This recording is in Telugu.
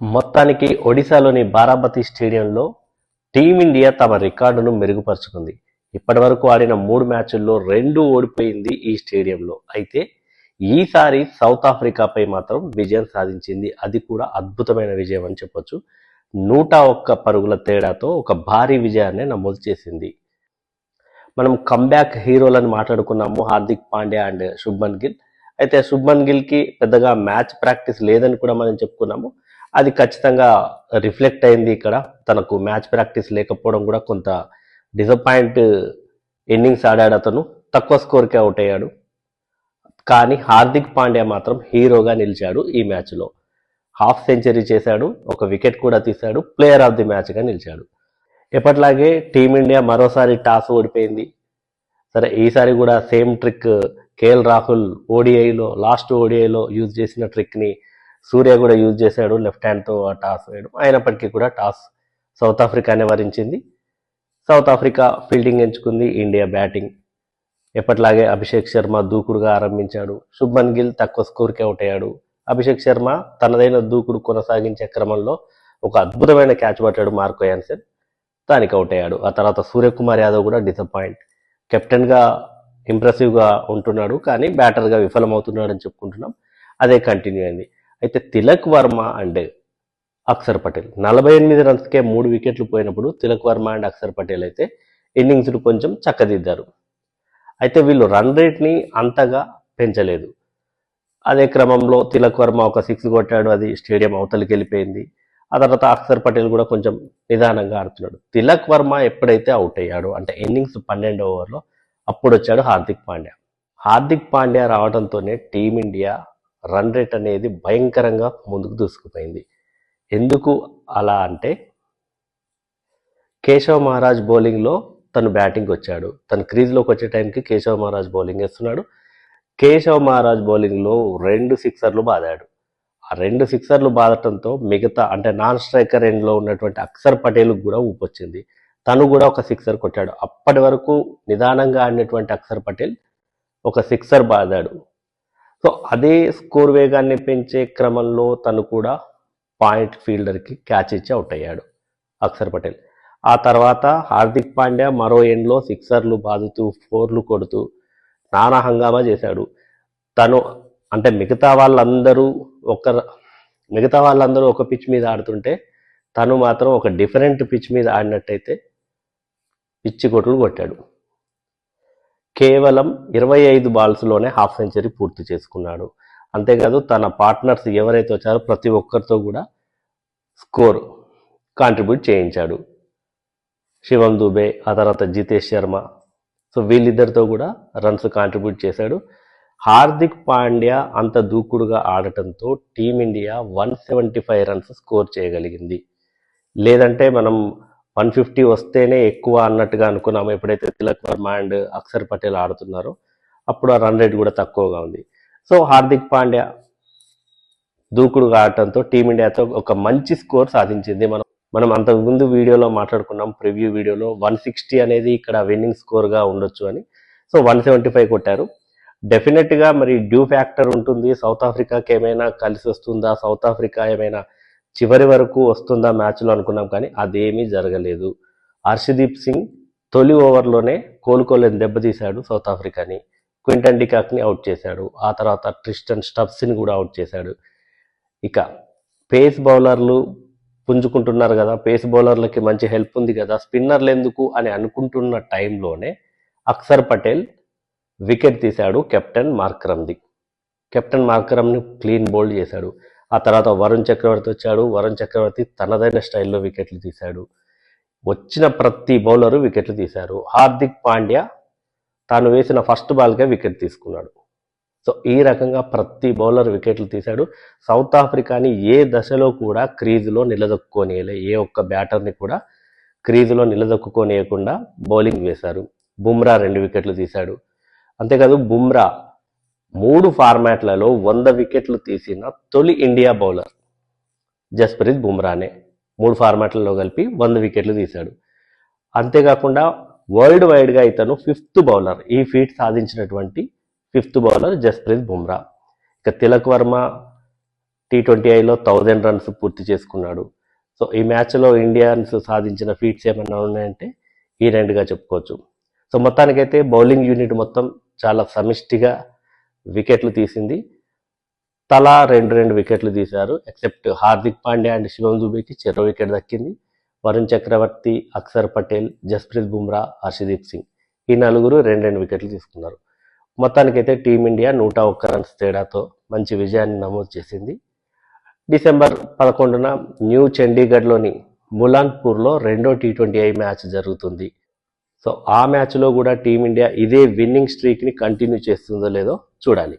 మొత్తానికి ఒడిశాలోని బారాబతి స్టేడియంలో టీమిండియా తమ రికార్డును మెరుగుపరుచుకుంది. ఇప్పటివరకు ఆడిన మూడు మ్యాచ్ల్లో రెండు ఓడిపోయింది ఈ స్టేడియంలో. అయితే ఈసారి సౌత్ ఆఫ్రికాపై మాత్రం విజయం సాధించింది. అది కూడా అద్భుతమైన విజయం అని చెప్పొచ్చు. నూట ఒక్క పరుగుల తేడాతో ఒక భారీ విజయాన్ని నమోదు చేసింది. మనం కంబ్యాక్ హీరోలను మాట్లాడుకున్నాము హార్దిక్ పాండ్యా అండ్ శుభ్మన్ గిల్. అయితే శుభ్మన్ గిల్కి పెద్దగా మ్యాచ్ ప్రాక్టీస్ లేదని కూడా మనం చెప్పుకున్నాము. అది ఖచ్చితంగా రిఫ్లెక్ట్ అయింది ఇక్కడ. తనకు మ్యాచ్ ప్రాక్టీస్ లేకపోవడం కూడా కొంత డిసప్పాయింట్ ఇన్నింగ్స్ ఆడాడు అతను. తక్కువ స్కోర్కి అవుట్ అయ్యాడు. కానీ హార్దిక్ పాండ్యా మాత్రం హీరోగా నిలిచాడు ఈ మ్యాచ్లో. హాఫ్ సెంచరీ చేశాడు ఒక వికెట్ కూడా తీశాడు ప్లేయర్ ఆఫ్ ది మ్యాచ్గా నిలిచాడు. ఎప్పట్లాగే టీమిండియా మరోసారి టాస్ ఓడిపోయింది. సరే ఈసారి కూడా సేమ్ ట్రిక్ కేఎల్ రాహుల్ ఓడిఐలో లాస్ట్ ఓడిఐలో యూజ్ చేసిన ట్రిక్ని సూర్య కూడా యూజ్ చేశాడు లెఫ్ట్ హ్యాండ్తో ఆ టాస్ వేయడం. అయినప్పటికీ కూడా టాస్ సౌత్ ఆఫ్రికానే వరించింది. సౌత్ ఆఫ్రికా ఫీల్డింగ్ ఎంచుకుంది ఇండియా బ్యాటింగ్. ఎప్పట్లాగే అభిషేక్ శర్మ దూకుడుగా ఆరంభించాడు. శుభ్మన్ గిల్ తక్కువ స్కోర్కి అవుట్ అయ్యాడు. అభిషేక్ శర్మ తనదైన దూకుడు కొనసాగించే క్రమంలో ఒక అద్భుతమైన క్యాచ్ పట్టాడు మార్కో యాన్సన్. దానికి అవుట్ అయ్యాడు. ఆ తర్వాత సూర్యకుమార్ యాదవ్ కూడా డిసప్పాయింట్ కెప్టెన్గా ఇంప్రెసివ్గా ఉంటున్నాడు కానీ బ్యాటర్గా విఫలమవుతున్నాడని చెప్పుకుంటున్నాం. అదే కంటిన్యూ అయింది. అయితే తిలక్ వర్మ అండ్ అక్షర్ పటేల్. నలభై ఎనిమిది రన్స్కే మూడు వికెట్లు పోయినప్పుడు తిలక్ వర్మ అండ్ అక్షర్ పటేల్ అయితే ఇన్నింగ్స్ను కొంచెం చక్కదిద్దారు. అయితే వీళ్ళు రన్ రేట్ని అంతగా పెంచలేదు. అదే క్రమంలో తిలక్ వర్మ ఒక సిక్స్ కొట్టాడు అది స్టేడియం అవతలికి వెళ్ళిపోయింది. ఆ తర్వాత అక్షర్ పటేల్ కూడా కొంచెం నిదానంగా ఆడుతున్నాడు. తిలక్ వర్మ ఎప్పుడైతే అవుట్ అయ్యాడు అంటే ఇన్నింగ్స్ పన్నెండు ఓవర్లో అప్పుడు వచ్చాడు హార్దిక్ పాండ్యా. హార్దిక్ పాండ్యా రావడంతోనే టీమిండియా రన్ రేట్ అనేది భయంకరంగా ముందుకు దూసుకుపోయింది. ఎందుకు అలా అంటే కేశవ్ మహారాజ్ బౌలింగ్లో తను బ్యాటింగ్ వచ్చాడు. తను క్రీజ్లోకి వచ్చే టైంకి కేశవ్ మహారాజ్ బౌలింగ్ వేస్తున్నాడు. కేశవ్ మహారాజ్ బౌలింగ్లో రెండు సిక్సర్లు బాదాడు. ఆ రెండు సిక్సర్లు బాదటంతో మిగతా అంటే నాన్ స్ట్రైకర్ ఎండ్లో ఉన్నటువంటి అక్షర్ పటేల్కి కూడా ఊపొచ్చింది తను కూడా ఒక సిక్సర్ కొట్టాడు. అప్పటి వరకు నిదానంగా ఆడినటువంటి అక్షర్ పటేల్ ఒక సిక్సర్ బాదాడు. సో అదే స్కోర్ వేగాన్ని పెంచే క్రమంలో తను కూడా పాయింట్ ఫీల్డర్కి క్యాచ్ ఇచ్చి అవుట్ అయ్యాడు అక్షర్ పటేల్. ఆ తర్వాత హార్దిక్ పాండ్యా మరో ఎండ్లో సిక్సర్లు బాదుతూ ఫోర్లు కొడుతూ నానా హంగామా చేశాడు. తను అంటే మిగతా వాళ్ళందరూ ఒక మిగతా వాళ్ళందరూ ఒక పిచ్ మీద ఆడుతుంటే తను మాత్రం ఒక డిఫరెంట్ పిచ్ మీద ఆడినట్టయితే పిచ్చి కొట్లు కొట్టాడు. కేవలం ఇరవై ఐదు బాల్స్లోనే హాఫ్ సెంచరీ పూర్తి చేసుకున్నాడు. అంతేకాదు తన పార్ట్నర్స్ ఎవరైతే వచ్చారో ప్రతి ఒక్కరితో కూడా స్కోర్ కాంట్రిబ్యూట్ చేయించాడు. శివం దుబే ఆ తర్వాత జితేష్ శర్మ. సో వీళ్ళిద్దరితో కూడా రన్స్ కాంట్రిబ్యూట్ చేశాడు. హార్దిక్ పాండ్యా అంత దూకుడుగా ఆడటంతో team India one seventy five runs score చేయగలిగింది. లేదంటే మనం వన్ ఫిఫ్టీ వస్తేనే ఎక్కువ అన్నట్టుగా అనుకున్నాము. ఎప్పుడైతే తిలక్ వర్మ అండ్ అక్షర్ పటేల్ ఆడుతున్నారో అప్పుడు ఆ రన్ రేట్ కూడా తక్కువగా ఉంది. సో హార్దిక్ పాండ్యా దూకుడుగా ఆడటంతో టీమిండియాతో ఒక మంచి స్కోర్ సాధించింది. మనం మనం అంతకు ముందు వీడియోలో మాట్లాడుకున్నాం ప్రివ్యూ వీడియోలో వన్ సిక్స్టీ అనేది ఇక్కడ విన్నింగ్ స్కోర్గా ఉండొచ్చు అని. సో వన్ సెవెంటీ ఫైవ్ కొట్టారు. డెఫినెట్గా మరి డ్యూ ఫ్యాక్టర్ ఉంటుంది. సౌత్ ఆఫ్రికాకి ఏమైనా కలిసి వస్తుందా సౌత్ ఆఫ్రికా ఏమైనా చివరి వరకు వస్తుందా మ్యాచ్లో అనుకున్నాం కానీ అదేమీ జరగలేదు. హర్షదీప్ సింగ్ తొలి ఓవర్లోనే కోలుకోలేని దెబ్బతీశాడు సౌత్ ఆఫ్రికాని. క్వింటన్ డికాక్ని అవుట్ చేశాడు. ఆ తర్వాత ట్రిస్టన్ స్టబ్స్ని కూడా అవుట్ చేశాడు. ఇక పేస్ బౌలర్లు పుంజుకుంటున్నారు కదా పేస్ బౌలర్లకి మంచి హెల్ప్ ఉంది కదా స్పిన్నర్లు ఎందుకు అని అనుకుంటున్న టైంలోనే అక్సర్ పటేల్ వికెట్ తీశాడు కెప్టెన్ మార్కరమ్ది కెప్టెన్ మార్కరమ్ని క్లీన్ బౌల్డ్ చేశాడు. ఆ తర్వాత వరుణ్ చక్రవర్తి వచ్చాడు. వరుణ్ చక్రవర్తి తనదైన స్టైల్లో వికెట్లు తీశాడు. వచ్చిన ప్రతి బౌలరు వికెట్లు తీశారు. హార్దిక్ పాండ్యా తాను వేసిన ఫస్ట్ బాల్కే వికెట్ తీసుకున్నాడు. సో ఈ రకంగా ప్రతి బౌలర్ వికెట్లు తీశాడు. సౌత్ ఆఫ్రికాని ఏ దశలో కూడా క్రీజులో నిలదొక్కుకోనియలే ఏ ఒక్క బ్యాటర్ని కూడా క్రీజులో నిలదొక్కుకోనియకుండా బౌలింగ్ వేశారు. బుమ్రా రెండు వికెట్లు తీశాడు. అంతేకాదు బుమ్రా మూడు ఫార్మాట్లలో వంద వికెట్లు తీసిన తొలి ఇండియా బౌలర్ జస్ప్రీత్ బుమ్రానే మూడు ఫార్మాట్లలో కలిపి వంద వికెట్లు తీశాడు. అంతేకాకుండా వరల్డ్ వైడ్గా ఇతను ఫిఫ్త్ బౌలర్ ఈ ఫీట్ సాధించినటువంటి ఫిఫ్త్ బౌలర్ జస్ప్రీత్ బుమ్రా. ఇక తిలక్ వర్మ టీ ట్వంటీ ఐలో థౌజండ్ రన్స్ పూర్తి చేసుకున్నాడు. సో ఈ మ్యాచ్లో ఇండియన్స్ సాధించిన ఫీట్స్ ఏమన్నా ఉన్నాయంటే ఈ రెండుగా చెప్పుకోవచ్చు. సో మొత్తానికైతే బౌలింగ్ యూనిట్ మొత్తం చాలా సమిష్టిగా వికెట్లు తీసింది. తలా రెండు రెండు వికెట్లు తీశారు. ఎక్సెప్ట్ హార్దిక్ పాండ్యా అండ్ శివం దుబేకి చెరో వికెట్ దక్కింది. వరుణ్ చక్రవర్తి అక్షర్ పటేల్ జస్ప్రీత్ బుమ్రా హర్షదీప్ సింగ్ ఈ నలుగురు రెండు రెండు వికెట్లు తీసుకున్నారు. మొత్తానికైతే టీమిండియా నూట ఒక్క రన్స్ తేడాతో మంచి విజయాన్ని నమోదు చేసింది. డిసెంబర్ పదకొండున న్యూ చండీగఢ్లోని ములాన్పూర్లో రెండో టీ ట్వంటీ ఐ మ్యాచ్ జరుగుతుంది. సో ఆ మ్యాచ్లో కూడా టీమిండియా ఇదే విన్నింగ్ స్ట్రీక్ని కంటిన్యూ చేస్తుందో లేదో చూడాలి.